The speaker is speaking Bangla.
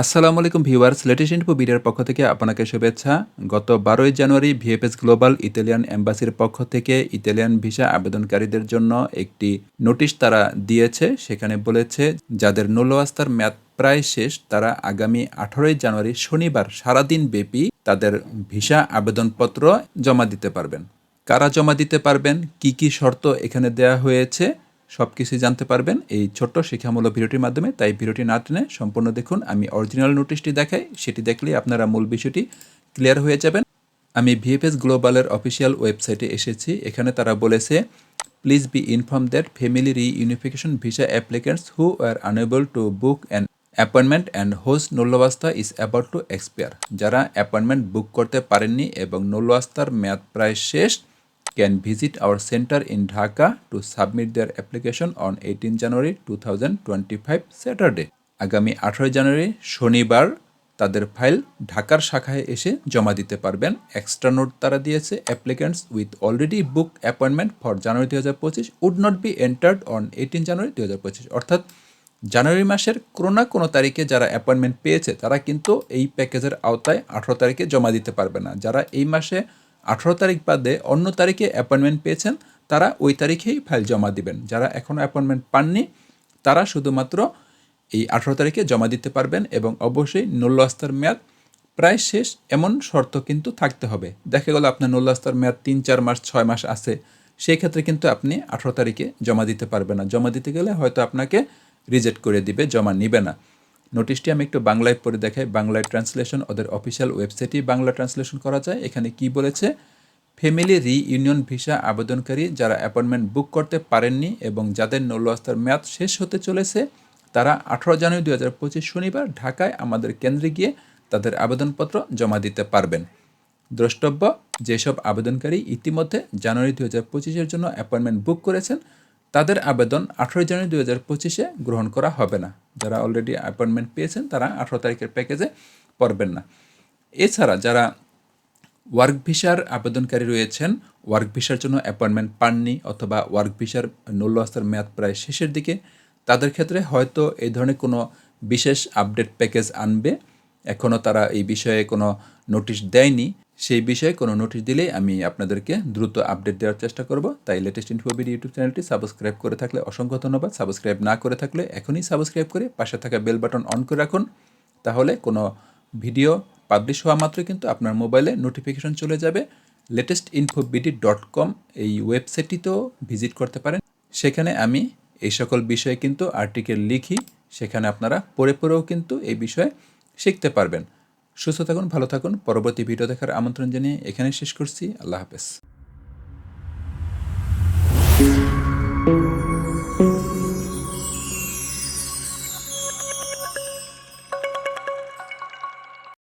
আসসালামু আলাইকুম ভিউয়ার্স, লেটেস্ট ইনফো ভিডিওর পক্ষ থেকে আপনাকে শুভেচ্ছা। গত বারোই জানুয়ারি ভিএফএস গ্লোবাল ইতালিয়ান এম্বাসির পক্ষ থেকে ইতালিয়ান ভিসা আবেদনকারীদের জন্য একটি নোটিশ তারা দিয়েছে। সেখানে বলেছে, যাদের নৌলওয়াস্তার মেয়াদ প্রায় শেষ, তারা আগামী আঠারোই জানুয়ারি শনিবার সারাদিন ব্যাপী তাদের ভিসা আবেদনপত্র জমা দিতে পারবেন। কারা জমা দিতে পারবেন? কি কি শর্ত এখানে দেয়া হয়েছে? সব কিছুই জানতে পারবেন এই ছোট্ট শিক্ষামূলক ভিডিওটির মাধ্যমে। তাই ভিডিওটি না টেনে সম্পূর্ণ দেখুন। আমি অরিজিনাল নোটিশটি দেখাই, সেটি দেখলে আপনারা মূল বিষয়টি ক্লিয়ার হয়ে যাবেন। আমি ভিএফএস গ্লোবালের অফিসিয়াল ওয়েবসাইটে এসেছি। এখানে তারা বলেছে please be inform that family reunification visa applicants who are unable to book and appointment and host নল্লবাস্তা is about to expire যারা অ্যাপয়েন্টমেন্ট বুক করতে পারেননি এবং নল্লবাস্তার মেয়াদ প্রায় শেষ can visit our center in Dhaka to submit their application on 18 January 2025 Saturday. আগামী আঠারোই জানুয়ারি শনিবার, তাদের ফাইল ঢাকার শাখায় এসে জমা দিতে পারবেন। এক্সট্রা নোট তারা দিয়েছে applicants with already book appointment for January দু হাজার পঁচিশ would not be entered on eighteen January দু হাজার পঁচিশ অর্থাৎ জানুয়ারি মাসের কোনো না কোনো তারিখে যারা অ্যাপয়েন্টমেন্ট পেয়েছে, তারা কিন্তু এই প্যাকেজের আওতায় আঠারো তারিখে জমা দিতে পারবে না। যারা এই মাসে আঠারো তারিখ বাদে অন্য তারিখে অ্যাপয়েন্টমেন্ট পেয়েছেন, তারা ওই তারিখেই ফাইল জমা দিবেন। যারা এখনও অ্যাপয়েন্টমেন্ট পাননি, তারা শুধুমাত্র এই আঠারো তারিখে জমা দিতে পারবেন এবং অবশ্যই নল্ল আস্তার মেয়াদ প্রায় শেষ, এমন শর্ত কিন্তু থাকতে হবে। দেখা গেল আপনার নল্ল আস্তার মেয়াদ তিন, চার মাস, ছয় মাস আছে, সেই ক্ষেত্রে কিন্তু আপনি আঠারো তারিখে জমা দিতে পারবেন না। জমা দিতে গেলে হয়তো আপনাকে রিজেক্ট করে দিবে, জমা নিবে না। নোটিশটি আমি একটু বাংলায় পড়ে দেখাই, বাংলায় ট্রান্সলেশন, ওদের অফিসিয়াল ওয়েবসাইটেই বাংলা ট্রান্সলেশন করা যায়। এখানে কি বলেছে? ফ্যামিলি রিইউনিয়ন ভিসা আবেদনকারী যারা অ্যাপয়েন্টমেন্ট বুক করতে পারেননি এবং যাদের নৌলস্তার মেয়াদ শেষ হতে চলেছে, তারা আঠারো জানুয়ারি দু হাজার পঁচিশ শনিবার ঢাকায় আমাদের কেন্দ্রে গিয়ে তাদের আবেদনপত্র জমা দিতে পারবেন। দ্রষ্টব্য, যেসব আবেদনকারী ইতিমধ্যে জানুয়ারি দু হাজার পঁচিশের জন্য অ্যাপয়েন্টমেন্ট বুক করেছেন তাদের আবেদন আঠেরোই জানুয়ারি দু হাজার পঁচিশে গ্রহণ করা হবে না। যারা অলরেডি অ্যাপয়েন্টমেন্ট পেয়েছেন, তারা আঠেরো তারিখের প্যাকেজে পড়বেন না। এছাড়া যারা ওয়ার্ক ভিসার আবেদনকারী রয়েছেন ওয়ার্ক ভিসার জন্য অ্যাপয়েন্টমেন্ট পাননি অথবা ওয়ার্ক ভিসার নল্য আস্তার মেয়াদ প্রায় শেষের দিকে, তাদের ক্ষেত্রে হয়তো এই ধরনের কোনো বিশেষ আপডেট প্যাকেজ আনবে। এখনও তারা এই বিষয়ে কোনো নোটিশ দেয়নি। সেই বিষয়ে কোনো নোটিশ দিলেই আমি আপনাদেরকে দ্রুত আপডেট দেওয়ার চেষ্টা করব। তাই লেটেস্ট ইনফোবিডি ইউটিউব চ্যানেলটি সাবস্ক্রাইব করে থাকলে অসংখ্য ধন্যবাদ। সাবস্ক্রাইব না করে থাকলে এখনই সাবস্ক্রাইব করে পাশে থাকা বেল বাটন অন করে রাখুন। তাহলে কোনো ভিডিও পাবলিশ হওয়া মাত্রই কিন্তু আপনার মোবাইলে নোটিফিকেশন চলে যাবে। লেটেস্ট ইনফোবিডি ডট কম এই ওয়েবসাইটটিতেও ভিজিট করতে পারেন। সেখানে আমি এই সকল বিষয়ে কিন্তু আর্টিকেল লিখি। সেখানে আপনারা পড়ে পড়েও কিন্তু এই বিষয়ে শিখতে পারবেন। সুস্থ থাকুন, ভালো থাকুন। পরবর্তী ভিডিও দেখার আমন্ত্রণ জানিয়ে এখানে শেষ করছি। আল্লাহ হাফেজ।